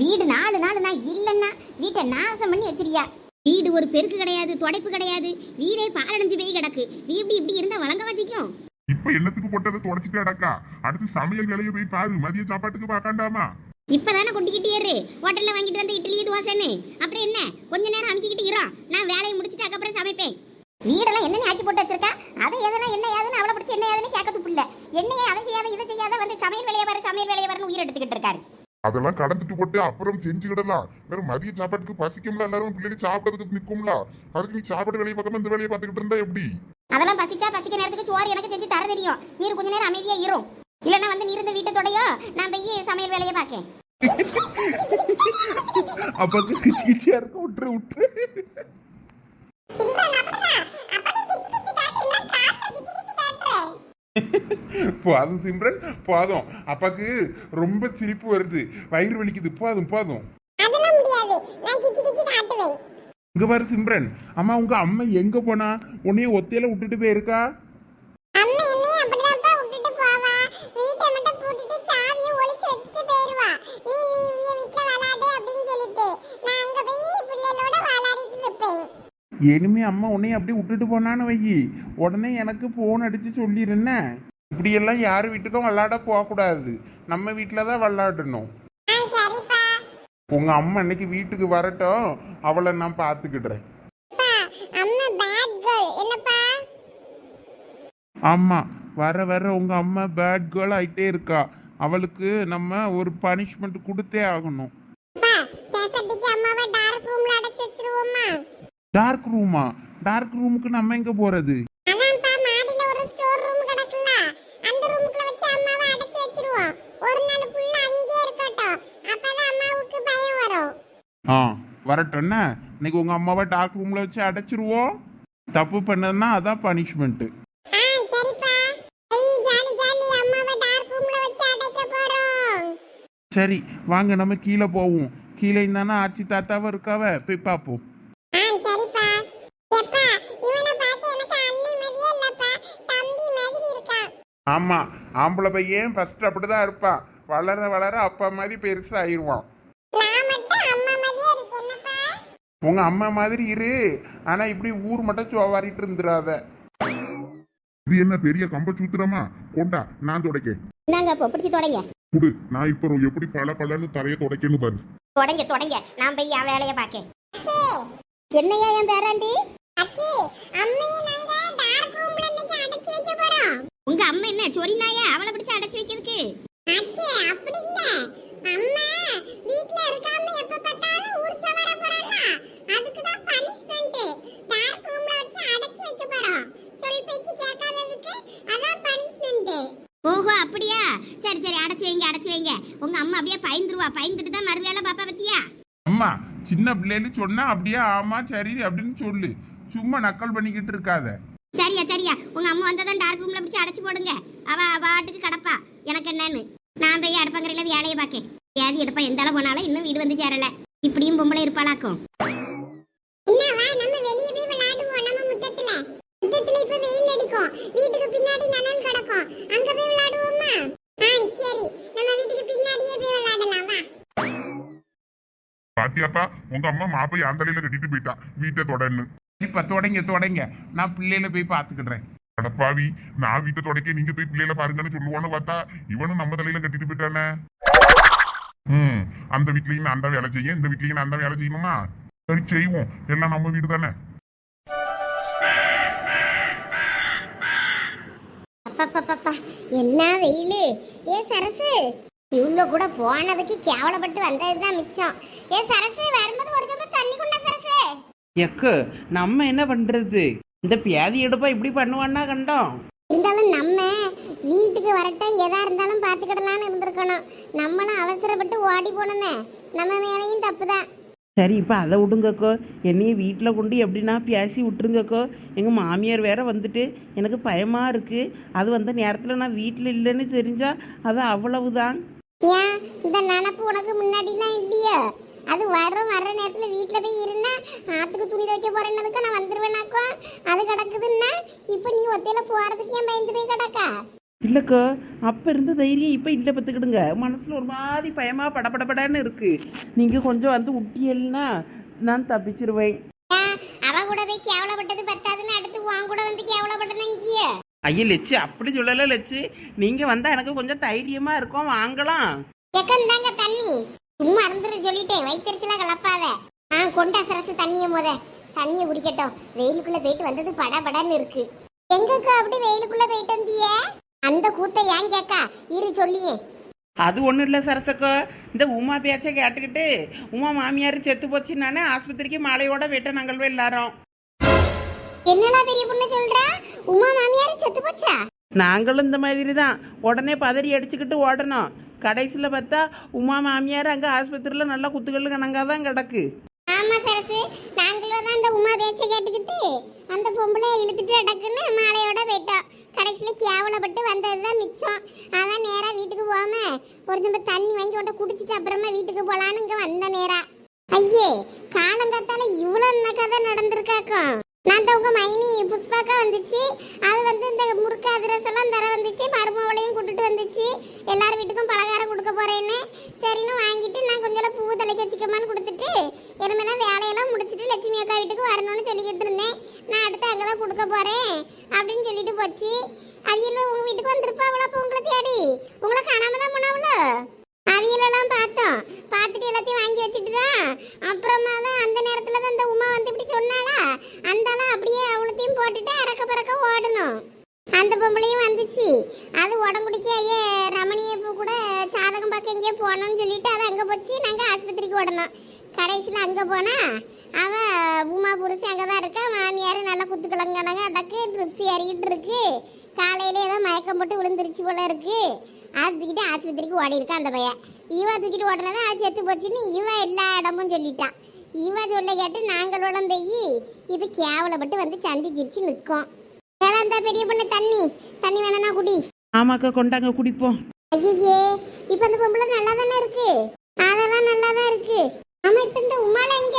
வீடு நாலு நாள் நான் இல்லைன்னா வீட்டை நாசம் பண்ணி வச்சிருக்கியா? வீடு ஒரு பெருக்கு கிடையாது துடைப்பு கிடையாது. வீடே பாலடைஞ்சு போய் கிடக்கு. வீ இப்படி இப்படி இருந்தா வழங்க வச்சிக்கும் இப்ப என்னத்துக்கு போட்டதை தொடச்சிட்டு அடக்கா அடுத்து சமையல் வேலையை போய் பாரு. மதிய சாப்பாட்டுக்கு பார்க்காண்டாமா? இப்பதானே கொட்டிக்கிட்டே இரு ஹோட்டல்ல வாங்கிட்டு வந்த இட்லி தோசைன்னு. அப்புறம் என்ன? கொஞ்ச நேரம் அமைக்கிட்டு இரு. நான் வேலையை முடிச்சிட்டு அதுக்கப்புறம் சமைப்பேன். வீடெல்லாம் என்ன ஆக்கி போட்டு வச்சிருக்கா? அதை எதனா என்ன ஏதுன்னு அவளை பிடிச்சி என்ன ஏதுன்னு கேட்கறது புள்ள. என்னையே அதை செய்யாத இதை செய்யாத வந்து சமையல் வேலையை பாரு சமையல் வேலையை பாருன்னு உயிர் எடுத்துக்கிட்டு இருக்காரு. அதெல்லாம் கடந்துட்டு போட்டு அப்புறம் செஞ்சுக்கிடலாம் வேற மதிய சாப்பாட்டுக்கு பசிக்கும்ல எல்லாரும் பிள்ளைங்க சாப்பிடறதுக்கு நிக்கும்ல. அதுக்கு நீ சாப்பாடு வேலையை பார்க்காம இந்த வேலையை பார்த்துக்கிட்டு இருந்தா எப்படி? அதெல்லாம் பசிச்சா பசிக்க நேரத்துக்கு சோறு எனக்கு செஞ்சு தர தெரியும். நீர் கொஞ்ச நேரம் அமைதியா இரும் இல்லைன்னா வந்து நீ இருந்த வீட்டை தொடையோ நான் போய் சமையல் வேலையை பார்க்கேன். அப்பாக்கு கிச்சு கிச்சியா இருக்க விட்டுரு விட்டுரு. போதும் சிம்ரன் போதும். அப்பாக்கு ரொம்ப சிரிப்பு வருது. வயிறு வலிக்குது. போதும் போதும். இங்க பாரு சிம்ரன். அம்மா உங்க அம்மா எங்க போனா? உன்னைய ஒத்தையில விட்டுட்டு போயிருக்கா அம்மா என்னையும் அப்படிதான்ப்பா விட்டுட்டு போவா வீட்டை மட்டும் பூட்டிட்டு சாவியை ஒளிச்சு வச்சுட்டு போயிருவா நீ நீ இங்க வீட்டுல விளையாடு அப்படின்னு சொல்லிட்டு நான் அங்க போய் பிள்ளைகளோட விளையாடிட்டு இருப்பேன் இனிமே அம்மா உன்னைய அப்படியே விட்டுட்டு போனான்னு வையி உடனே எனக்கு போன் அடிச்சு சொல்லிருஎன்ன இப்படியெல்லாம் யார் வீட்டுக்கும் விளையாட போகக்கூடாது. நம்ம வீட்டில் தான் விளையாடணும். ஆ சரிப்பா. உங்க அம்மா இன்னைக்கு வீட்டுக்கு வரட்டும். அவளை நான் பார்த்துக்கிடுறேன். அப்பா அம்மா பேட் கேர்ள் என்னப்பா? ஆமா வர வர உங்க அம்மா பேட் கேர்ள் ஆயிட்டே இருக்கா. அவளுக்கு நம்ம ஒரு பனிஷ்மெண்ட் கொடுத்தே ஆகணும் அப்பா பேசுறதுக்கு அம்மாவை டார்க் ரூம்ல அடைச்சு வச்சிருவோமா டார்க் ரூமா டார்க் ரூமுக்கு நம்ம எங்க போறது? ஆ வரட்டும்னா இன்னைக்கு உங்க அம்மாவை டார்க் ரூம்ல வச்சு அடைச்சிருவோம். தப்பு பண்ணதுன்னா அதான் பனிஷ்மெண்ட் சரி வாங்க நம்ம கீழே போவோம். கீழே இருந்தானா ஆச்சி தாத்தாவும் இருக்காவ? போய் பார்ப்போம் ஆ சரிப்பா எப்பா இவனை பார்க்க எனக்கு அண்ணி மாதிரியே இல்லப்பா தம்பி மாதிரி இருக்கான் ஆமா ஆம்பளை பையன் ஃபர்ஸ்ட் அப்படிதான் இருப்பான் வளர வளர அப்பா மாதிரி பெருசா ஆயிருவான் நான் மட்டும் அம்மா மாதிரியே இருக்கேன் என்னப்பா? உங்க அம்மா மாதிரி இரு. ஆனா இப்படி ஊர் மட்டும் சோவாரிட்டு இருந்துடாத. இது என்ன பெரிய கம்ப சூத்திரமா? கொண்டா நான் துடைக்க இந்தாங்க இப்போ பிடிச்சி தொடங்க. குடு நான் இப்ப எப்படி பல பலன்னு தரைய துடைக்கன்னு பாரு. தொடங்க தொடங்க. நான் போய் என் வேலையை பார்க்கேன். அச்சே! என்னையா என் பேராண்டி? அச்சே அம்மையை நாங்க டார்க் ரூம்ல இன்னைக்கு அடைச்சு வைக்க போறோம் உங்க அம்மா என்ன சொரி நாயா அவளை பிடிச்சு அடைச்சு வைக்கிறதுக்கு. அச்சே அப்படி இல்ல. அம்மா வீட்ல இருக்காம எப்ப பார்த்தாலும் ஊர் சவார போறாங்க அதுக்கு தான் பனிஷ்மென்ட் டார்க் ரூம்ல வச்சு அடைச்சு வைக்க போறோம். சொல் பேச்சு கேட்காததுக்கு அதான் பனிஷ்மென்ட் ஓஹோ அப்படியா? சரி சரி அடைச்சு வைங்க அடைச்சு வைங்க. உங்க அம்மா அப்படியே பயந்துருவா. பயந்துட்டு தான் மறுவேளை பாப்பா பத்தியா? அம்மா சின்ன பிள்ளைன்னு சொன்னா அப்படியே ஆமா சரி அப்படின்னு சொல்லு. சும்மா நக்கல் பண்ணிக்கிட்டு இருக்காத. சரியா சரியா. உங்க அம்மா வந்ததான் டார்க் ரூம்ல பிடிச்சு அடைச்சு போடுங்க. அவ பாட்டுக்கு கடப்பா. எனக்கு என்னன்னு? நான் போய் அடுப்பங்கரையில வேலையை பார்க்கேன். ஏதி எடுப்பா? எந்த அளவு போனாலும் இன்னும் வீடு வந்து சேரல. இப்படியும் பொம்பளை இருப்பாளாக்கும். வீட்டுக்கு பின்னாடி நனல் கிடக்கும். அங்க போய் விளையாடுவோமா? ஆ சரி. நம்ம வீட்டுக்கு பின்னாடியே போய் விளையாடலாம் வா. பாத்தியாப்பா உங்க அம்மா மாப்பை அந்தலையில கட்டிட்டு போயிட்டா. வீட்டை தொடன்னு. இப்ப தொடங்க தொடங்க. நான் பிள்ளையில போய் பார்த்துக்கிடுறேன். அடப்பாவி நான் வீட்டை தொடக்க நீங்க போய் பிள்ளைல பாருங்கன்னு சொல்லுவான்னு பார்த்தா இவனும் நம்ம தலையில கட்டிட்டு போயிட்டானே. ம் அந்த வீட்லயும் நான் அந்த வேலை செய்ய இந்த வீட்லயும் நான் அந்த வேலை செய்யணுமா? சரி செய்வோம். எல்லாம் நம்ம வீடு தானே? என்ன வெயிலு? ஏ சரசு? இவ்வளோ கூட போனதுக்கு கேவலப்பட்டு வந்ததுதான் மிச்சம். ஏ சரசு வரும்போது ஒரு தண்ணி கொண்டா எக்கு நம்ம என்ன பண்றது? இந்த பியாதி எடுப்பா இப்படி பண்ணுவான்னா கண்டோம். இருந்தாலும் நம்ம வீட்டுக்கு வரட்டும் எதா இருந்தாலும் பார்த்துக்கிடலான்னு இருந்திருக்கணும். நம்மளும் அவசரப்பட்டு ஓடி போனோமே நம்ம மேலேயும் தப்பு தான் சரி இப்போ அதை விடுங்கக்கோ. என்னைய வீட்டில் கொண்டு எப்படின்னா பேசி விட்டுருங்கக்கோ. எங்கள் மாமியார் வேற வந்துட்டு எனக்கு பயமாக இருக்குது அது வந்த நேரத்தில் நான் வீட்டில் இல்லைன்னு தெரிஞ்சா அது அவ்வளவுதான். ஏன்? இந்த நினப்பு உனக்கு முன்னாடிலாம் இல்லையோ? அது வர வர நேரத்தில் வீட்டில் போய் இருந்தா ஆற்றுக்கு துணி துவைக்க போறேன்னதுக்கு நான் வந்துருவேனாக்கோ. அது கிடக்குதுன்னா இப்போ நீ ஒத்தையில போகிறதுக்கு ஏன் பயந்து போய் கிடக்கா? இல்லைக்கோ அப்போ இருந்த தைரியம் இப்போ இல்லை பார்த்துக்கிடுங்க மனசில் ஒரு மாதிரி பயமாக படபடபடன்னு இருக்குது நீங்கள் கொஞ்சம் வந்து விட்டியல்னா நான் தப்பிச்சிருவேன். அவ கூட போய் கேவலப்பட்டது பத்தாதுன்னு அடுத்து உன் கூட வந்து கேவலப்பட்டன இங்கேயே. ஐயா லெச்சு அப்படி சொல்லலை லெச்சு. நீங்கள் வந்தால் எனக்கு கொஞ்சம் தைரியமாக இருக்கும். வாங்கலாம். எக்கந்தாங்க தண்ணி. சும்மா இருந்துரு சொல்லிட்டேன். வயிற்றுல கலப்பாத. ஆ கொண்டா சரசு தண்ணிய முத. தண்ணிய குடிக்கட்டும். வெயிலுக்குள்ள போயிட்டு வந்தது படபடன்னு இருக்கு. எங்கக்கா அப்படி வெயிலுக்குள்ள போயிட்டு வந்திய? அந்த கூத்தை ஏன் கேக்கா? இரு சொல்லியே. அது ஒன்றும் இல்லை சரசக்கோ. இந்த உமா பேச்சை கேட்டுக்கிட்டு உமா மாமியார் செத்து போச்சுன்னானே ஆஸ்பத்திரிக்கு மாலையோட விட்ட நாங்கள் எல்லாரும் என்னடா பெரிய பொண்ணு சொல்றா? உமா மாமியார் செத்து போச்சா? நாங்களும் இந்த மாதிரி தான் உடனே பதறி அடிச்சுக்கிட்டு ஓடணும். கடைசியில் பார்த்தா உமா மாமியார் அங்கே ஆஸ்பத்திரியில் நல்லா குத்துக்கல் கணங்காக தான் கிடக்கு. ஆமா சரசு நாங்களும் தான் அந்த உமா பேச்சை கேட்டுக்கிட்டு அந்த பொம்பளை இழுத்துட்டு அடக்குன்னு மாலையோட போயிட்டோம். கடைசியில கேவலப்பட்டு வந்தது தான் மிச்சம். அதான் நேராக வீட்டுக்கு போகாம ஒரு சம்ப தண்ணி வாங்கி விட்ட குடிச்சிட்டு அப்புறமா வீட்டுக்கு போகலான்னு இங்கே வந்த நேரா. ஐயே காலங்காத்தால இவ்வளோ கதை நடந்திருக்காக்கும். நான் தான் மைனி புஷ்பாக்கா வந்துச்சு. அது வந்து இந்த முறுக்கு அதிரசம் எல்லாம் தர வந்துச்சு. மருமவளையும் கூட்டிட்டு வந்துச்சு. எல்லார் வீட்டுக்கும் பலகாரம் கொடுக்க போறேன்னு. சரின்னு வாங்கிட்டு நான் கொஞ்சம் பூ தலைக்கு வச்சுக்கமான்னு கொடுத்துட்டு இனிமே தான் வேலையெல்லாம் முடிச்சுட்டு லட்சுமி அக்கா வீட்டுக்கு வரணும்னு சொல்லிக்கிட்டு இருந்தேன். நான் அடுத்து அங்கே தான் கொடுக்க போறேன் அப்படின்னு சொல்லிட்டு போச்சு. அவியலும் உங்க வீட்டுக்கு வந்திருப்பா அவ்வளோ உங்களை தேடி? உங்களை காணாம தான் போனாவளோ அவியலெல்லாம் பார்த்தோம். பார்த்துட்டு எல்லாத்தையும் வாங்கி வச்சுட்டு தான் அப்புறமா தான் அந்த நேரத்தில் தான் அந்த உமா வந்து இப்படி சொன்னாளா? அந்தாலும் அப்படியே அவ்வளோத்தையும் போட்டுட்டு அறக்க பறக்க ஓடணும். அந்த பொம்பளையும் வந்துச்சு. அது உடம்புடிக்க ஐயே ரமணியை இப்போ கூட சாதகம் பார்க்க எங்கேயோ போனோம்னு சொல்லிட்டு அது அங்கே போச்சு. நாங்கள் ஆஸ்பத்திரிக்கு ஓடணும். கடைசியில் அங்கே போனால் அவள் உமா புருஷன் அங்கே தான் இருக்கா. மாமியார் நல்லா குத்துக்கிழங்கானாங்க அடக்கு ட்ரிப்ஸ் ஏறிக்கிட்டு இருக்கு. காலையில ஏதோ மயக்கம் போட்டு விழுந்துருச்சு போல இருக்குது அது தூக்கிட்டு ஆஸ்பத்திரிக்கு ஓடி இருக்கா அந்த பையன். இவ தூக்கிட்டு ஓடினதான் அது செத்து போச்சுன்னு இவ எல்லா இடமும் சொல்லிட்டான். இவ சொல்ல கேட்டு நாங்களோட போய் இப்போ கேவலப்பட்டு வந்து சந்திச்சிருச்சு நிற்கும். இந்த பெரிய பொண்ணு தண்ணி. தண்ணி வேணா குடி. ஆமாக்கா கொண்டாங்க குடிப்போம். ஐயே இப்ப அந்த பொம்பளை நல்லா தானே இருக்கு? அதெல்லாம் நல்லா தான் இருக்கு. ஆமா இப்ப இந்த உமால எங்க?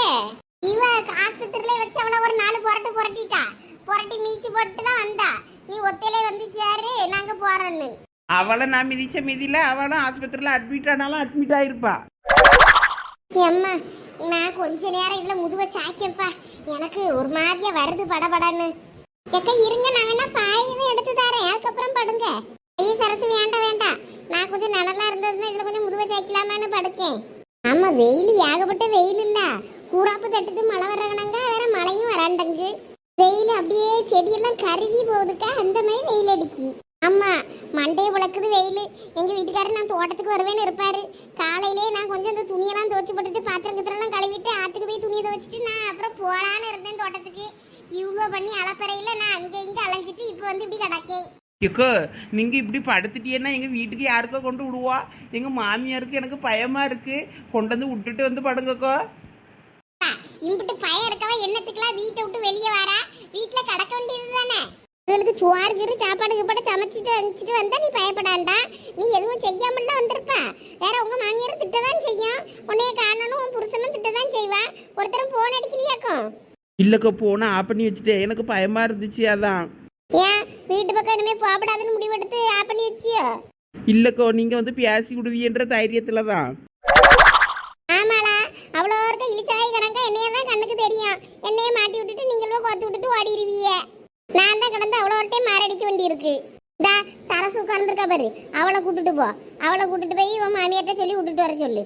இவ ஆஸ்பத்திரியில வச்சு அவள ஒரு நாலு புரட்டு புரட்டிட்டா. புரட்டி மீச்சு போட்டு தான் வந்தா. நீ ஒத்தையிலே வந்து சேரு நாங்க போறோன்னு அவளை நான் மிதிச்ச மிதியில் அவளும் ஆஸ்பத்திரியில் அட்மிட் ஆனாலும் அட்மிட் ஆயிருப்பா. அம்மா நான் கொஞ்ச நேரம் இதுல முதுவ சாய்க்கப்பா எனக்கு ஒரு மாதிரியா வருது படபடன்னு. எக்க இருங்க நான் வேணா பாயும் எடுத்து தரேன். அதுக்கப்புறம் படுங்க. ஐயோ சரசு வேண்டாம் வேண்டாம். நான் கொஞ்சம் நடலா இருந்ததுன்னா இதுல கொஞ்சம் முதுவ சாய்க்கலாமான்னு படுக்கேன். ஆமா வெயில் ஏகப்பட்ட வெயில் இல்ல. கூறாப்பு தட்டுது மழை வரணுங்க வேற மழையும் வராண்டங்கு. வெயில் அப்படியே செடியெல்லாம் கருகி போகுதுக்கா. அந்த மாதிரி வெயில் அடிச்சு ஆமா மண்டையை விளக்குது வெயில். எங்க வீட்டுக்காரர் நான் தோட்டத்துக்கு வருவேன்னு இருப்பாரு. காலையிலே நான் கொஞ்சம் இந்த துணியெல்லாம் துவச்சி போட்டுட்டு பாத்திரம் கித்திரம்லாம் கழுவிட்டு ஆத்துக்கு போய் துணியை துவச்சிட்டு நான் அப்புறம் போலான்னு இருந்தேன் தோட்டத்துக்கு. இவ்வளோ பண்ணி அளப்பறையில் நான் அங்கே இங்கே அலைஞ்சிட்டு இப்போ வந்து இப்படி கிடக்கேன். ஏக்கோ நீங்கள் இப்படி படுத்துட்டீங்கன்னா எங்கள் வீட்டுக்கு யாருக்கோ கொண்டு விடுவா? எங்கள் மாமியாருக்கு எனக்கு பயமாக இருக்குது கொண்டு வந்து விட்டுட்டு வந்து படுங்கக்கோ. இம்பிட்டு பயம் இருக்கவா? என்னத்துக்குலாம் வீட்டை விட்டு வெளியே வரா? வீட்டில் கிடக்க வேண்டியது தானே இவளுக்கு சோறு கீறு சாப்பாடு கீப்பாடு சமைச்சிட்டு வந்துட்டு வந்தா நீ பயப்படாண்டா. நீ எதுவும் செய்யாமல வந்திருப்ப. வேற உங்க மாமியார் திட்டதான் செய்யும். உன்னைய காணணும் உன் புருஷனும் திட்டதான் செய்வான் ஒருத்தரும் போன் அடிக்கலையாக்கும்? இல்லைக்கோ போனால் ஆஃப் பண்ணி வச்சுட்டேன். எனக்கு பயமாக இருந்துச்சு அதான். ஏன்? வீட்டு பக்கம் இனிமே போகப்படாதுன்னு முடிவெடுத்து ஆப் பண்ணி வச்சியோ? இல்லைக்கோ நீங்கள் வந்து பேசி விடுவீன்ற தைரியத்தில் தான் ஆமாடா அவ்வளோ இருக்க இழிச்சாய் கணக்கா என்னைய தான் கண்ணுக்கு தெரியும். என்னைய மாட்டி விட்டுட்டு நீங்களும் கோத்து விட்டுட்டு ஓடிடுவீங்க நான் தான் கிடந்து அவ்வளோ ஒரு டைம் மாரடிக்க வேண்டியிருக்கு. இந்தா சரசு உட்கார்ந்துருக்கா பாரு. அவளை கூட்டிட்டு போ. அவளை கூட்டிட்டு போய் உன் மாமியார்ட்ட சொல்லி விட்டுட்டு வர சொல்லு.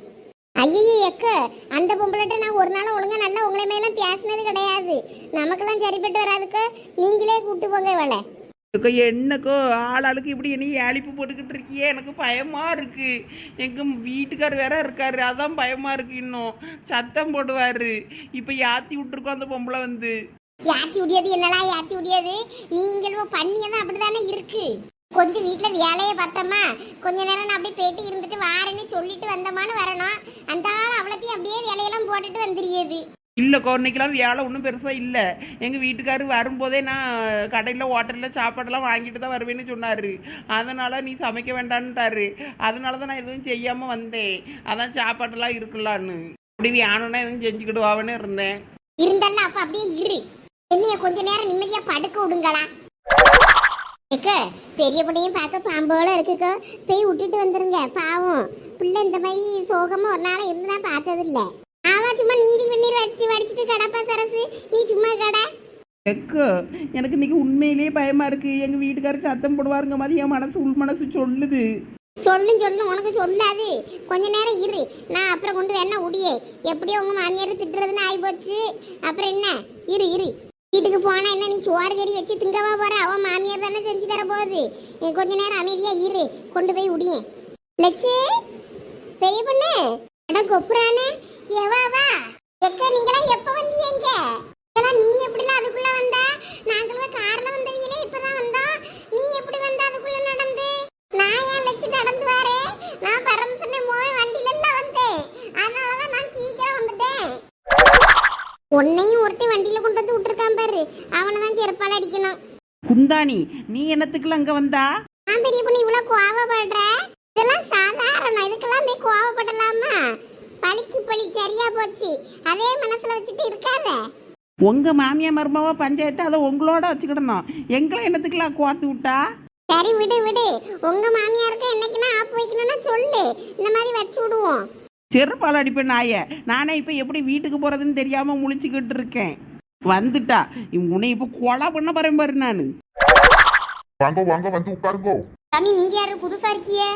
ஐயே எக்க அந்த பொம்பளைட்ட நான் ஒரு நாள் ஒழுங்கா நல்லா உங்களை மேலாம் பேசினது கிடையாது. நமக்கெல்லாம் சரிப்பட்டு வராதுக்கு நீங்களே கூப்பிட்டு போங்க இவளை. என்னக்கோ ஆளாளுக்கு இப்படி என்ன ஏழிப்பு போட்டுக்கிட்டு இருக்கியே? எனக்கு பயமா இருக்கு. எங்க வீட்டுக்கார் வேற இருக்காரு. அதான் பயமா இருக்கு இன்னும். சத்தம் போடுவாரு. இப்ப யாத்தி விட்டுருக்கோம் அந்த பொம்பளை வந்து. ஏத்தி முடியாது என்னலாம் ஏத்தி முடியாது நீங்களும் பண்ணியதான் அப்படிதானே இருக்கு? கொஞ்சம் வீட்ல வேலையை பார்த்தோமா கொஞ்ச நேரம் நான் அப்படியே போயிட்டு இருந்துட்டு வாரேன்னு சொல்லிட்டு வந்தோமான்னு வரணும். அந்த ஆள் அவ்வளோத்தையும் அப்படியே வேலையெல்லாம் போட்டுட்டு வந்துடுது இல்லைக்கோ இன்னைக்கெல்லாம் வேலை ஒன்றும் பெருசாக இல்லை. எங்கள் வீட்டுக்காரு வரும்போதே நான் கடையில் ஹோட்டலில் சாப்பாடெல்லாம் வாங்கிட்டு தான் வருவேன்னு சொன்னார். அதனால் நீ சமைக்க வேண்டான்ட்டாரு. அதனால தான் நான் எதுவும் செய்யாமல் வந்தேன். அதான் சாப்பாடெல்லாம் இருக்கலான்னு. அப்படி வேணும்னா எதுவும் செஞ்சுக்கிடுவான்னு இருந்தேன். இருந்தாலும் அப்ப அப்படியே இரு. என்னைய கொஞ்ச நேரம் நிம்மதியா படுக்க விடுங்களா? பெரிய பிள்ளையும் பார்க்க பாம்போல இருக்குக்கோ. போய் விட்டுட்டு வந்துருங்க பாவம். பிள்ளை இந்த மாதிரி சோகமா ஒரு நாள் இருந்து நான் பார்த்தது இல்ல அவன் சும்மா நீடி வெந்நீர் வச்சு வடிச்சிட்டு கடப்பா சரசு. நீ சும்மா கடை. எக்கோ எனக்கு இன்னைக்கு உண்மையிலேயே பயமா இருக்கு. எங்க வீட்டுக்காரர் சத்தம் போடுவாருங்க மாதிரி என் மனசு உள் மனசு சொல்லுது. சொல்லும் சொல்லும் உனக்கு சொல்லாது. கொஞ்ச நேரம் இரு. நான் அப்புறம் கொண்டு வேணா உடியே? எப்படியோ உங்க மாமியார் திட்டுறதுன்னு ஆகி போச்சு அப்புறம் என்ன? இரு இரு. வீட்டுக்கு போனா என்ன நீ சோறு கறி வச்சு திங்கவா போற? அவன் மாமியார் தானே செஞ்சு தர போகுது. கொஞ்ச நேரம் அமைதியா இரு. கொண்டு போய் உடியே. லட்சு பெரிய பொண்ணு. அட கொப்புறானே. எவாவா எக்க நீங்களாம் எப்ப வந்தீங்க இதெல்லாம் நீ எப்படிலாம் அதுக்குள்ள வந்தா? நாங்களும் கார்ல வந்தவங்களே இப்பதான் வந்தோம். நீ எப்படி வந்த அதுக்குள்ள நடந்து? நான் ஏன் லட்சு நடந்து வரேன் நான் பரமசனை மோய் வண்டியில எல்லாம் வந்தேன். அதனாலதான் நான் சீக்கிரம் வந்துட்டேன். உன்னையும் ஒருத்தி வண்டியில கொண்டு வந்து விட்டுருக்கான் பாரு. அவனை தான் செருப்பால அடிக்கணும். குந்தாணி நீ என்னத்துக்குள்ள அங்க வந்தா? நான் பெரிய பொண்ணு இவ்வளவு கோவப்படுற? இதெல்லாம் சாதாரணம். இதுக்கெல்லாம் நீ கோவப்படலாமா? பழிக்கு பழி சரியா போச்சு. அதே மனசுல வச்சுட்டு இருக்காத. உங்க மாமியா மருமாவா பஞ்சாயத்து அதை உங்களோட வச்சுக்கிடணும். எங்களை என்னத்துக்குலாம் கோத்து விட்டா? சரி விடு விடு. உங்க மாமியாருக்கு என்னைக்குன்னா ஆப்பு வைக்கணும்னா சொல்லு. இந்த மாதிரி வச்சு விடுவோம். செருப்பால் அடிப்பேன் நாய. நானே இப்போ எப்படி வீட்டுக்கு போறதுன்னு தெரியாம முழிச்சுக்கிட்டு இருக்கேன். வந்துட்டா. உன்னை இப்போ கொலை பண்ண போறேன் பாரு நான். வாங்க வாங்க வந்து உட்காருங்கோ. சாமி நீங்க யாரு? புதுசா இருக்கியே.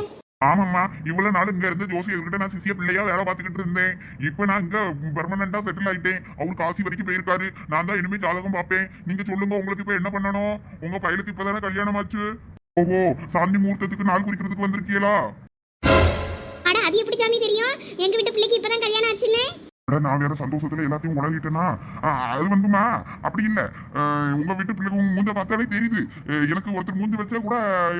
ஆமாம்மா. இவ்வளவு நாள் இங்க இருந்து ஜோசியர்கிட்ட நான் சிசிய பிள்ளையா வேலை பார்த்துக்கிட்டு இருந்தேன். இப்போ நான் இங்க பெர்மனண்டா செட்டில் ஆயிட்டேன். அவர் காசி வரைக்கும் போயிருக்காரு. நான் தான் இனிமே ஜாதகம் பார்ப்பேன். நீங்க சொல்லுங்க உங்களுக்கு இப்ப என்ன பண்ணணும்? உங்க பையனுக்கு இப்பதானே கல்யாணம் ஆச்சு ஓஹோ சாந்தி முகூர்த்தத்துக்கு நாள் குறிக்கிறதுக்கு வந்திருக்கீங்களா? அட அது எப்படி சாமி தெரியும்? எங்க வீட்டு பிள்ளைக்கு இப்பதான் கல்யாணம் ஆச்சுன்னு? நான் வேற சந்தோஷத்துல எல்லாத்தையும் உணர்கிட்டேனா அது வந்துமா? அப்படி இல்ல. உங்க வீட்டு பிள்ளைங்க உங்க மூஞ்ச பார்த்தாலே தெரியுது. எனக்கு ஒருத்தர் மூஞ்சி வச்சா கூட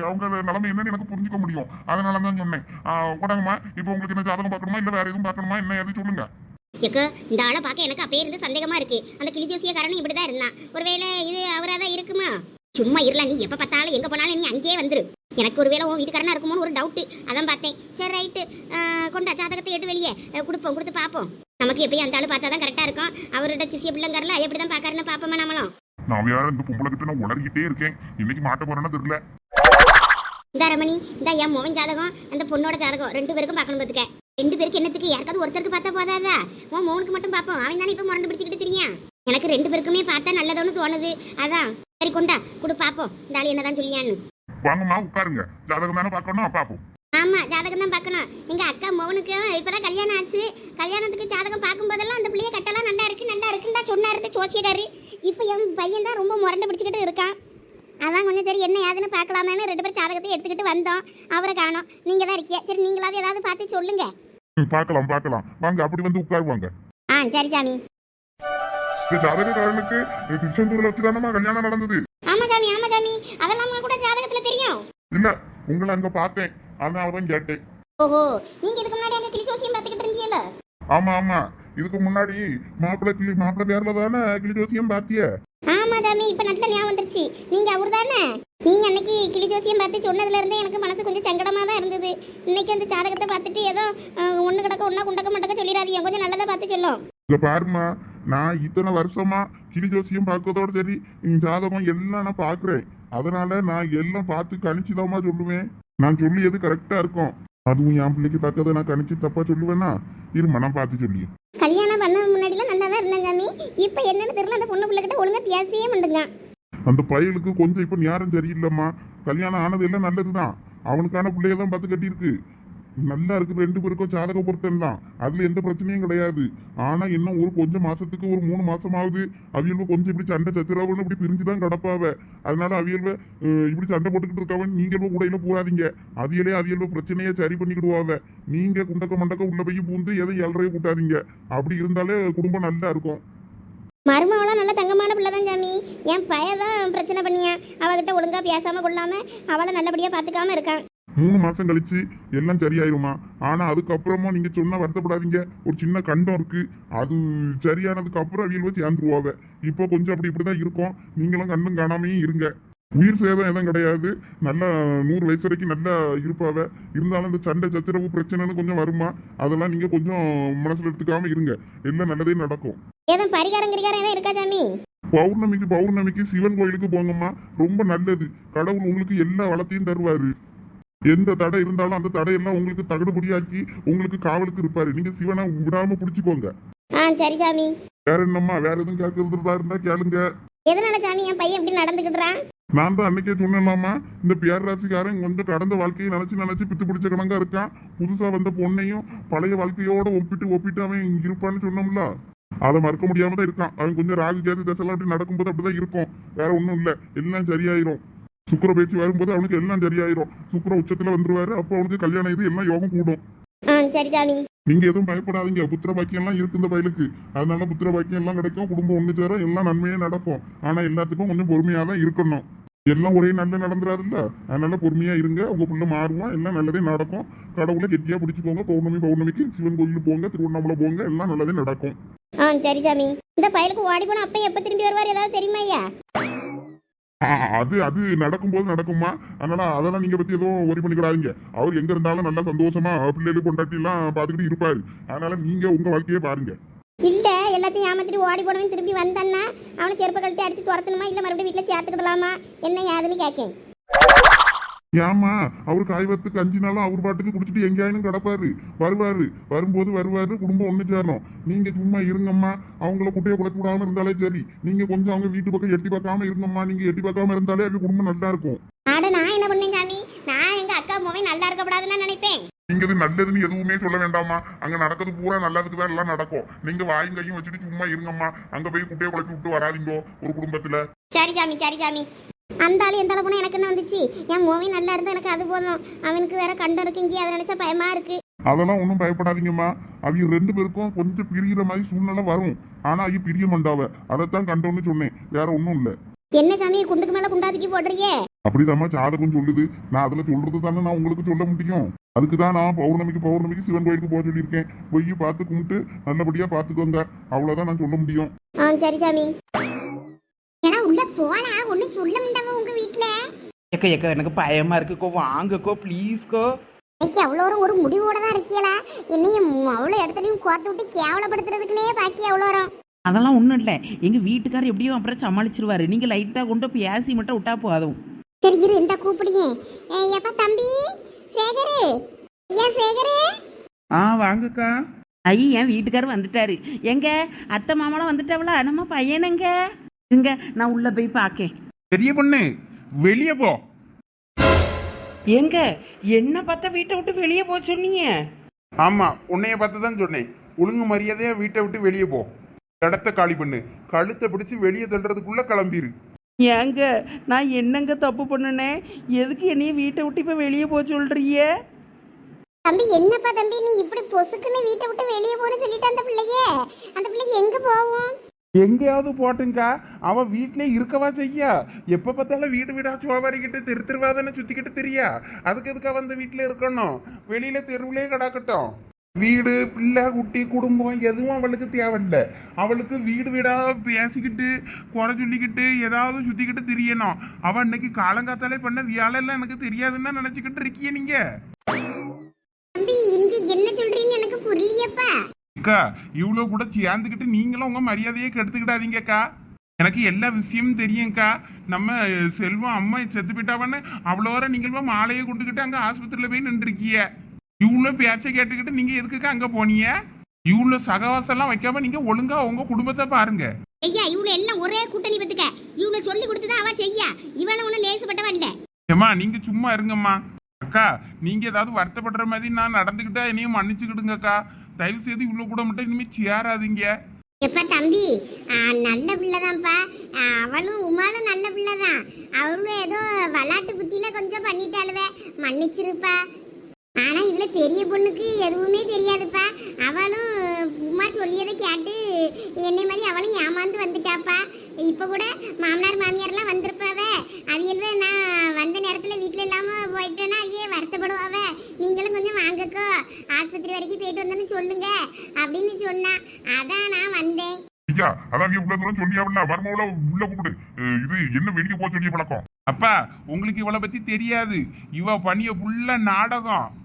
அவங்க நிலைமை என்னன்னு எனக்கு புரிஞ்சுக்க முடியும். அதனால தான் சொன்னேன். அஹ், கொண்டாங்கம்மா இப்போ உங்களுக்கு என்ன ஜாதகம் பார்க்கணுமா? இல்ல வேற எதுவும் பார்க்கணுமா? என்ன எது சொல்லுங்க. எக்கு இந்த ஆளை பார்க்க எனக்கு அப்பயே இருந்து சந்தேகமா இருக்கு. அந்த கிளி ஜோசியக்காரனும் இப்படிதான் இருந்தான். ஒருவேளை இது அவரா தான் இருக்குமா? சும்மா இருல நீ எப்ப பார்த்தாலும் எங்க போனாலும் நீ அங்கேயே வந்துரு. எனக்கு ஒருவேளை உன் வீட்டுக்காரனா இருக்குமோன்னு ஒரு டவுட் அதான் பார்த்தேன். சரி ரைட்டு கொண்டா ஜாதகத்தை எட்டு வெளியே. கொடுப்போம் கொடுத்து பார்ப்போம். நமக்கு எப்பயும் அந்த ஆளு பார்த்தா தான் கரெக்டா இருக்கும். அவரோட சிசிய பிள்ளைங்கிறல எப்படி தான் பார்க்கறன்னு பார்ப்போமா நம்மளும்? நான் வேற இந்த பொம்பளை கிட்ட நான் உளறிக்கிட்டே இருக்கேன். இன்னைக்கு மாட்ட போறேன்னு தெரியல. இந்த ரமணி இந்த என் மோகன் ஜாதகம் அந்த பொண்ணோட ஜாதகம். ரெண்டு பேருக்கும் பார்க்கணும் பார்த்துக்க ரெண்டு பேருக்கு என்னத்துக்கு? யாருக்காவது ஒருத்தருக்கு பார்த்தா போதாதா? உன் மோகனுக்கு மட்டும் பார்ப்போம். அவன் தானே இப்போ முரண்டு பிடிச்சிக்கிட்டு தெரியும் எனக்கு ரெண்டு பேருக்குமே பார்த்தா நல்லதோன்னு தோணுது. அதான். சரி கொண்டா. கொடு பார்ப்போம் இந்த ஆளு என்னதான் சொல்லியான்னு. வாங்கம்மா உட்காருங்க. ஜாதகம் தானே பார்க்கணும்? பார்ப்போம் ஆமா ஜாதகம் தான் பார்க்கணும். எங்க அக்கா மோகனுக்கு இப்பதான் கல்யாணம் ஆச்சு. கல்யாணத்துக்கு ஜாதகம் பார்க்கும் போதெல்லாம் அந்த பிள்ளைய கட்டெல்லாம் நல்லா இருக்கு நல்லா இருக்குன்னு சொன்னாரு ஜோசியக்காரு. இப்போ என் பையன் தான் ரொம்ப முரண்டு பிடிச்சிக்கிட்டு இருக்கான். அதான் கொஞ்சம் சரி என்ன ஏதுன்னு பார்க்கலாமேன்னு ரெண்டு பேரும் ஜாதகத்தை எடுத்துக்கிட்டு வந்தோம். அவரை காணோம். நீங்க தான் இருக்கிய? சரி நீங்களாவது ஏதாவது பார்த்து சொல்லுங்க. பார்க்கலாம் பார்க்கலாம். வாங்க அப்படி வந்து உட்காருவாங்க. ஆ சரி சாமி. இந்த ஜாதகக்காரனுக்கு திருச்செந்தூர்ல வச்சுதானமா கல்யாணம் நடந்தது? ஆமா சாமி ஆமா சாமி. அதெல்லாம் கூட ஜாதகத்துல தெரியும்? இல்ல உங்களை அங்க பார்த்தேன். அதான் அவன் கேட்டேன். ஓஹோ நீங்க இதுக்கு முன்னாடி அங்க கிளி ஜோசியம் பார்த்துக்கிட்டு இருந்தீங்கல்ல? ஆமா ஆமா. இதுக்கு முன்னாடி மாப்பிள்ளை கிளி மாப்பிள்ளை பேர்ல தானே கிளி ஜோசியம் பாத்திய ஆமா சாமி இப்ப நல்ல ஞாபகம் வந்துருச்சு. நீங்க அவர் தானே? நீங்க அன்னைக்கு கிளி ஜோசியம் பார்த்து சொன்னதுல இருந்தே எனக்கு மனசு கொஞ்சம் சங்கடமா தான் இருந்தது. இன்னைக்கு அந்த ஜாதகத்தை பார்த்துட்டு ஏதோ ஒண்ணு கிடக்க ஒண்ணா குண்டக்க மண்டக்க சொல்லிடாதீங்க. கொஞ்சம் நல்லதா பார்த்து சொல்லும். இங்க பாருமா நான் இத்தனை வருஷமா கிளி ஜோசியம் பார்க்கறதோட சரி ஜாதகம் எல்லாம் நான் பாக்குறேன் அதனால நான் எல்லாம் பார்த்து கணிச்சுதாம்மா சொல்லுவேன். நான் சொல்லியது கரெக்டா இருக்கும். அதுவும் என் பிள்ளைக்கு தக்கதை நான் கணிச்சு தப்பா சொல்லுவேன்னா இருமா நான் பார்த்து சொல்லி கல்யாணம் பண்ண முன்னாடிலாம் நல்லா தான் இருந்தேன் சாமி. இப்ப என்னன்னு தெரியல அந்த பொண்ணு பிள்ளைகிட்ட ஒழுங்கா பேசவே மாட்டேங்க அந்த பயலுக்கு கொஞ்சம் இப்ப நேரம் சரியில்லைம்மா. கல்யாணம் ஆனது எல்லாம் நல்லதுதான். அவனுக்கான பிள்ளைய தான் பார்த்து கட்டியிருக்கு. நல்லா இருக்கு ரெண்டு பேருக்கும் ஜாதக பொருத்தம் தான் அதுல எந்த பிரச்சனையும் கிடையாது. ஆனா இன்னும் ஒரு கொஞ்சம் மாசத்துக்கு ஒரு மூணு மாசம் ஆகுது அவியல்வ கொஞ்சம் இப்படி சண்டை சச்சரவுன்னு இப்படி பிரிஞ்சுதான் கிடப்பாவ. அதனால அவியல்வ இப்படி சண்டை போட்டுக்கிட்டு இருக்கவன் நீங்களும் கூடையில போடாதீங்க அவியலே அவியல்வ பிரச்சனையை சரி பண்ணிக்கிடுவாவ. நீங்க குண்டக்க மண்டக்க உள்ள போய் பூந்து எதை ஏழரைய கூட்டாதீங்க. அப்படி இருந்தாலே குடும்பம் நல்லா இருக்கும். மருமவளாம் நல்ல தங்கமான பிள்ளை தான் சாமி. என் பையன் தான் பிரச்சனை பண்ணியா அவகிட்ட ஒழுங்கா பேசாம கொள்ளாம அவளை நல்லபடியா பாத்துக்காம இருக்கான். மூணு மாசம் கழிச்சு எல்லாம் சரியாயிருமா? ஆனா அதுக்கப்புறமா நீங்க சொன்னா வருத்தப்படாதீங்க. ஒரு சின்ன கண்டம் இருக்கு. அது சரியானதுக்கு அப்புறம் அவியல் வச்சு சேர்ந்துருவாவ இப்போ கொஞ்சம் அப்படி இப்படிதான் இருக்கும். நீங்களும் கண்ணும் காணாமையும் இருங்க. உயிர் சேதம் எதுவும் கிடையாது. நல்லா நூறு வயசு வரைக்கும் நல்லா இருப்பாவ. இருந்தாலும் இந்த சண்டை சச்சரவு பிரச்சனைன்னு கொஞ்சம் வருமா? அதெல்லாம் நீங்க கொஞ்சம் மனசுல எடுத்துக்காம இருங்க. எல்லாம் நல்லதே நடக்கும். ஏதோ பரிகாரம் கிரிகாரம் ஏதோ இருக்கா சாமி? பௌர்ணமிக்கு பௌர்ணமிக்கு சிவன் கோயிலுக்கு போங்கம்மா. ரொம்ப நல்லது. கடவுள் உங்களுக்கு எல்லா வளத்தையும் தருவாரு. எந்த தடை இருந்தாலும் அந்த தடையெல்லாம் உங்களுக்கு தகடுபடியாக்கி உங்களுக்கு காவலுக்கு இருப்பாரு. நீங்க சிவனை விடாம பிடிச்சிக்கோங்க. ஆ சரி சாமி. வேற என்னம்மா? வேற எதுவும் கேட்கறதா இருந்தா கேளுங்க. எதனால சாமி? என் பையன் இப்படி நடந்துக்கிட்டுறான் நான் தான் அன்னைக்கே சொன்னேன்லாமா? இந்த பேரராசிக்காரன் கொஞ்சம் கடந்த வாழ்க்கையை நினைச்சு நினைச்சு பித்து பிடிச்ச கணங்கா இருக்கான். புதுசா வந்த பொண்ணையும் பழைய வாழ்க்கையோட ஒப்பிட்டு ஒப்பிட்டு அவன் இருப்பான்னு சொன்னோம்ல. அதை மறக்க முடியாம தான் இருக்கான். அவன் கொஞ்சம் ராகு கேது தசைலாம் அப்படி நடக்கும்போது அப்படிதான் இருக்கும். வேற ஒண்ணும் இல்ல. எல்லாம் சரியாயிரும். சுக்கர பயிற்சி வரும்போது அவனுக்கு எல்லாம் சரியாயிரும். சுக்கர உச்சத்துல வந்துருவாரு அப்போ அவனுக்கு கல்யாணம் இது எல்லாம் யோகம் கூடும். நீங்க எதுவும் பயப்படாதீங்க. புத்திர பாக்கியம் எல்லாம் இருக்கு இந்த பயலுக்கு. அதனால புத்திர பாக்கியம் எல்லாம் கிடைக்கும் குடும்பம் ஒண்ணு சேர எல்லாம் நன்மையே நடக்கும். ஆனா எல்லாத்துக்கும் கொஞ்சம் பொறுமையா தான் இருக்கணும். எல்லாம் ஒரே நல்ல நடந்துறாருல்ல? அதனால பொறுமையா இருங்க. உங்க புள்ள மாறுவான் எல்லாம் நல்லதே நடக்கும். கடவுளை கெட்டியா பிடிச்சுக்கோங்க. பௌர்ணமி பௌர்ணமிக்கு சிவன் கோயிலுக்கு போங்க திருவண்ணாமலை போங்க எல்லாம் நல்லதே நடக்கும். ஆ சரி சாமி இந்த பயலுக்கு ஓடி போன அப்ப எப்ப திரும்பி வருவார்? ஏதாவது தெரியுமா ஐயா? அது அது நடக்கும்போது நடக்குமா அதனால அதெல்லாம் நீங்க பத்தி எதுவும் ஒரி பண்ணிக்கிறாதீங்க அவர் எங்க இருந்தாலும் நல்லா சந்தோஷமா பிள்ளைகள் கொண்டாட்டி எல்லாம் பாத்துக்கிட்டு இருப்பாரு. அதனால நீங்க உங்க வாழ்க்கையே பாருங்க. இல்ல எல்லாத்தையும் ஏமாத்திட்டு ஓடி போனவன் திரும்பி வந்தான்னா அவனை செருப்பு கழட்டி அடிச்சு துரத்தணுமா? இல்ல மறுபடியும் வீட்டுல சேர்த்துக்கிடலாமா? என்ன ஏதுன்னு கேட்கேன் ஏமா அவர் காய்வத்துக்கு அஞ்சு நாளும் அவர் பாட்டுக்கு குடிச்சிட்டு எங்கேயாயும் கிடப்பாரு. வருவாரு. வரும்போது வருவாரு குடும்பம் ஒண்ணு சேரணும் நீங்க சும்மா இருங்கம்மா. அவங்கள குட்டையை குலைக்க விடாம இருந்தாலே சரி. நீங்க கொஞ்சம் அவங்க வீட்டு பக்கம் எட்டி பார்க்காம இருங்கம்மா. நீங்க எட்டி பார்க்காம இருந்தாலே அவங்க குடும்பம் நல்லா இருக்கும். ஆட நான் என்ன பண்ணேன் சாமி? நான் எங்க அக்கா மோவே நல்லா இருக்கக்கூடாதுன்னு நினைப்பேன். நீங்க இது நல்லதுன்னு எதுவுமே சொல்ல வேண்டாமா அங்க நடக்கிறது பூரா நல்லதுக்கு தான் எல்லாம் நடக்கும். நீங்க வாயும் கையும் வச்சுட்டு சும்மா இருங்கம்மா. அங்க போய் குட்டையை குலைச்சி விட்டு வராதீங்க ஒரு குடும்பத்துல. சரி சாமி சரி சாமி. அந்த ஆள் எந்த அளவுக்கு எனக்கு என்ன வந்துச்சு? என் மோவே நல்லா இருந்தா எனக்கு அது போதும். அவனுக்கு வேற கண்டம் இருக்கு இங்கே அதை நினைச்சா பயமா இருக்கு. அதெல்லாம் ஒன்றும் பயப்படாதீங்கம்மா. அவங்க ரெண்டு பேருக்கும் கொஞ்சம் பிரிகிற மாதிரி சூழ்நிலை வரும். ஆனா அவங்க பிரிய மாட்டாவ. அதைத்தான் கண்டோன்னு சொன்னேன். வேற ஒன்றும் இல்லை. என்ன சாமி குண்டுக்கு மேல குண்டாதுக்கி போடுறியே அப்படிதாம்மா ஜாதகம் சொல்லுது. நான் அதுல சொல்றது தானே நான் உங்களுக்கு சொல்ல முடியும். அதுக்கு தான் நான் பௌர்ணமிக்கு பௌர்ணமிக்கு சிவன் கோயிலுக்கு போக சொல்லியிருக்கேன். போய் பார்த்து கும்பிட்டு நல்லபடியா பார்த்துக்கோங்க. அவ்வளவுதான் நான் சொல்ல முடியும். ஆ சரி சாமி. போனா ஒண்ணும் சொல்ல மாட்டாங்க உங்க வீட்ல. எக்க எக்க எனக்கு பயமா இருக்குக்கோ. வாங்கக்கோ ப்ளீஸ்க்கோ இன்னைக்கு அவ்வளோ ஒரு- ஒரு முடிவோட தான் இருக்கீங்களா என்னையும் அவ்வளோ இடத்துலையும் கோத்து விட்டு கேவலப்படுத்துறதுக்குன்னே பாக்கி அவ்வளோ வரும் அதெல்லாம் ஒன்றும் இல்லை. எங்கள் வீட்டுக்காரர் எப்படியும் அப்புறம் சமாளிச்சிருவாரு. நீங்கள் லைட்டாக கொண்டு பேசி மட்டும் விட்டா போதும். சரி இரு இந்த கூப்பிடுங்க. எப்பா தம்பி? சேகரு? ஐயா சேகரு? ஆ வாங்கக்கா. ஐ என் வீட்டுக்காரர் வந்துட்டாரு. எங்க? அத்தை மாமாலாம் வந்துட்டாவளா? நம்ம பையனுங்க இங்க நான் உள்ள போய் பார்க்கேன். பெரிய பொண்ணு வெளியே போ. எங்க? என்ன பார்த்தா வீட்டை விட்டு வெளியே போக சொன்னீங்க. ஆமா உன்னைய பார்த்து தான் சொன்னேன். ஒழுங்கு மரியாதையா வீட்டை விட்டு வெளியே போ. இடத்த காலி பண்ணு. கழுத்தை பிடிச்சு வெளியே தள்ளுறதுக்குள்ள கிளம்பிரு. ஏங்க நான் என்னங்க தப்பு பண்ணுனேன்? எதுக்கு என்னைய வீட்டை விட்டு இப்போ வெளியே போக சொல்றீங்க? தம்பி என்னப்பா தம்பி நீ இப்படி பொசுக்குன்னு வீட்டை விட்டு வெளியே போன்னு சொல்லிட்டு அந்த பிள்ளைய. அந்த பிள்ளைக்கு எங்க போவோம்? எங்கேயாவது போட்டுங்கக்கா அவன் வீட்டிலேயே இருக்கவா செய்யா? எப்போ பார்த்தாலும் வீடு வீடா சோவாரிக்கிட்டு தெரு தெருவாதானே சுத்திக்கிட்டு தெரியா? அதுக்கு எதுக்கா வந்து வீட்டில் இருக்கணும்? வெளியில் தெருவிலே கிடக்கட்டும். வீடு பிள்ளை குட்டி குடும்பம் எதுவும் அவளுக்கு தேவையில்லை. அவளுக்கு வீடு வீடாக பேசிக்கிட்டு குறை சொல்லிக்கிட்டு ஏதாவது சுற்றிக்கிட்டு தெரியணும். அவன் இன்னைக்கு காலங்காத்தாலே பண்ண வியாழெல்லாம் எனக்கு தெரியாதுன்னு நினச்சிக்கிட்டு இருக்கிய நீங்கள் என்ன சொல்றீங்கன்னு எனக்கு புரியப்பா அக்கா இவ்வளோ கூட சேர்ந்துக்கிட்டு நீங்களும் உங்க மரியாதையை கெடுத்துக்கிடாதீங்கக்கா. எனக்கு எல்லா விஷயமும் தெரியும்க்கா. நம்ம செல்வம் அம்மா செத்து போயிட்டாவன்னு அவ்வளோ வர நீங்கள் மாலையை கொண்டுக்கிட்டு அங்கே ஆஸ்பத்திரியில் போய் நின்றுருக்கீங்க. இவ்வளோ பேச்சை கேட்டுக்கிட்டு நீங்கள் எதுக்குக்கா அங்கே போனீங்க? இவ்வளோ சகவாசம்லாம் வைக்காம நீங்கள் ஒழுங்கா உங்க குடும்பத்தை பாருங்க. ஐயா இவ்வளவு எல்லாம் ஒரே கூட்டணி பத்துக்க இவ்வளவு சொல்லி கொடுத்துதான் அவ செய்யா. இவள ஒண்ணு லேசுப்பட்டவன் இல்ல. ஏம்மா நீங்க சும்மா இருங்கம்மா. அக்கா நீங்க ஏதாவது வருத்தப்படுற மாதிரி நான் நடந்துக்கிட்டா என்னையும் மன்னிச்சுக்கிடுங்கக்கா. தயவு செய்து உள்ள கூட மட்டும் இனிமே சேராதீங்க. எப்ப தம்பி நல்ல பிள்ளைதான்ப்பா. அவளும் உமாலும் நல்ல பிள்ளைதான். அவளும் ஏதோ விளாட்டு புத்தியில கொஞ்சம் பண்ணிட்டாளுவ. மன்னிச்சிருப்பா. ஆனா இதுல பெரிய பொண்ணுக்கு எதுவுமே தெரியாதுப்பா. அவளும் உமா சொல்லியதை கேட்டு என்னை மாதிரி அவளும் ஏமாந்து வந்துட்டாப்பா. இப்ப கூட மாமனார் மாமியார்லாம் வந்திருப்பாவ. அவியல்வ நான் வந்த நேரத்துல வீட்டுல இல்லாம போயிட்டேன்னா அவிய வருத்தப்படுவாவ. நீங்களும் கொஞ்சம் வாங்கக்கோ. ஆஸ்பத்திரி வரைக்கும் போயிட்டு வந்தேன்னு சொல்லுங்க அப்படின்னு சொன்னா. அதான் நான் வந்தேன். ஐயா அதான் உள்ள தூரம் சொல்லியாவில்ல மர்மவுல உள்ள கூப்பிடு. இது என்ன வெளியே போக சொல்லிய பழக்கம்? அப்பா உங்களுக்கு இவளை பத்தி தெரியாது. இவ பண்ணிய புள்ள நாடகம்.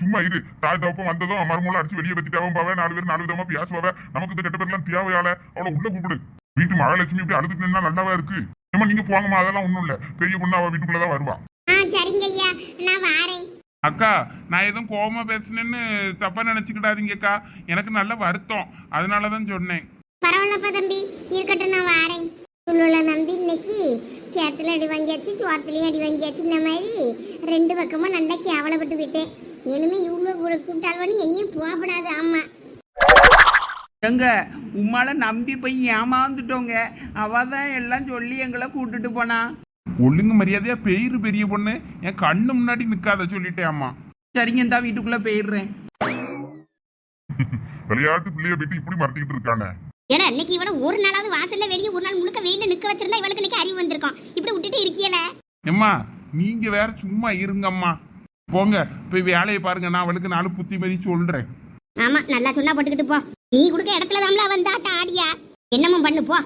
சும்மா இது. தாய் தப்பம் வந்ததும் மர்மூல அடிச்சு வெளியே வச்சுட்டாவும் பாவ. நாலு பேர் நாலு விதமா பேசுவாவ. நமக்கு இந்த கெட்ட பேர்லாம் தேவையால. அவளை உள்ள கூப்பிடு. வீட்டு மகாலட்சுமி இப்படி அழுதுட்டு நின்னா நல்லாவா இருக்கு? ஏமா நீங்க போங்கம்மா அதெல்லாம் ஒண்ணும் இல்ல. பெரிய பொண்ணு அவ வீட்டுக்குள்ளதான் வருவா. ஆ சரிங்க ஐயா. நான் வாரேன். அக்கா நான் எதுவும் கோவமா பேசுனேன்னு தப்பா நினைச்சுக்கிடாதீங்கக்கா. எனக்கு நல்ல வருத்தம். அதனாலதான் சொன்னேன். பரவாயில்லப்பா தம்பி. இருக்கட்டும் நான் வாரேன். உள்ள நம்பி இன்னைக்கு சேத்துல அடி வாங்கியாச்சு சோத்துலயும் அடி வாங்கியாச்சு இந்த மாதிரி ரெண்டு பக்கமும் நல்லா கேவலப்பட்டு விட்டேன். இனிமே இவ்வளோ கூப்பிட்டாலும் எங்கேயும் போகக்கூடாது ஆமா. எங்க? உம்மால நம்பி போய் ஏமாந்துட்டோங்க. அவ தான் எல்லாம் சொல்லி எங்களை கூட்டிட்டு போனா. ஒழுங்கு மரியாதையா பெயிரு பெரிய பொண்ணு. என் கண்ணு முன்னாடி நிக்காத சொல்லிட்டேன் அம்மா. சரிங்க இந்தா வீட்டுக்குள்ள போயிடுறேன். விளையாட்டு பிள்ளைய விட்டு இப்படி மறந்துக்கிட்டு இருக்கானே. ஏன்னா இன்னைக்கு இவட ஒரு நாளாவது வாசல்ல வெளியே ஒரு நாள் முழுக்க வெயில நிக்க வச்சிருந்தா இவளுக்கு இன்னைக்கு அறிவு வந்திருக்கும். இப்படி விட்டுட்டு இருக்கியல? எம்மா நீங்க வேற சும்மா இருங்கம்மா. போங்க போய் வேலையை பாருங்க நான் அவளுக்கு நாலு புத்திமதி சொல்றேன். ஆமா நல்லா சொன்னா போட்டுக்கிட்டு போ. நீ கொடுக்க இடத்துல தான்ல வந்தாட்ட ஆடியா? என்னமோ பண்ணு போ.